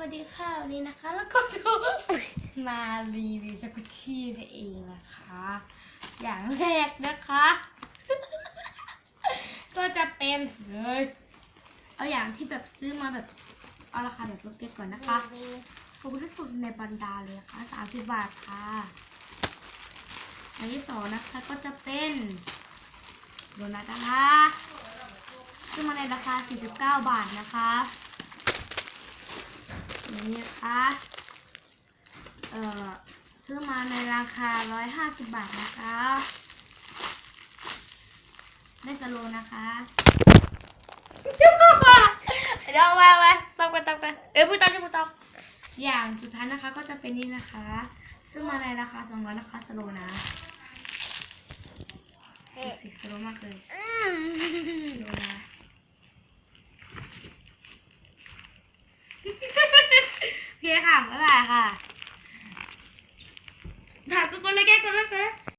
วัสดีค่ะวันนี้นะคะ แล้วก็จะมารีวิวจักรชีนั่นเองนะคะ อย่างแรกนะคะ ก็จะเป็นเลยเอาอย่างที่แบบซื้อมาแบบเอาราคาแบบลดเก่อนนะคะถูกที่สุดในบรรดาเลยนะคะสามสิบบาทค่ะอันที่สองนะคะก็จะเป็นโดนัทนะคะซื้อมาในราคา 49 บาทนะคะ นี่นะคะเอ่อซื้อมาในราคา 150 บาทนะคะไม่สโลว์นะคะเดี๋ยวมาเดี๋ยวมาไปต้องไปต้องไปเอ้ยพูดต้องจะพูดต้องอย่างสุดท้ายนะคะก็จะเป็นนี่นะคะ ซื้อมาในราคา200นะคะสโลว์นะดูสิสโลว์มากเลยดูนะโอเค ค่ะบ๊ายบายค่ะถ้ากูกดไลยแกกดไลค์ไป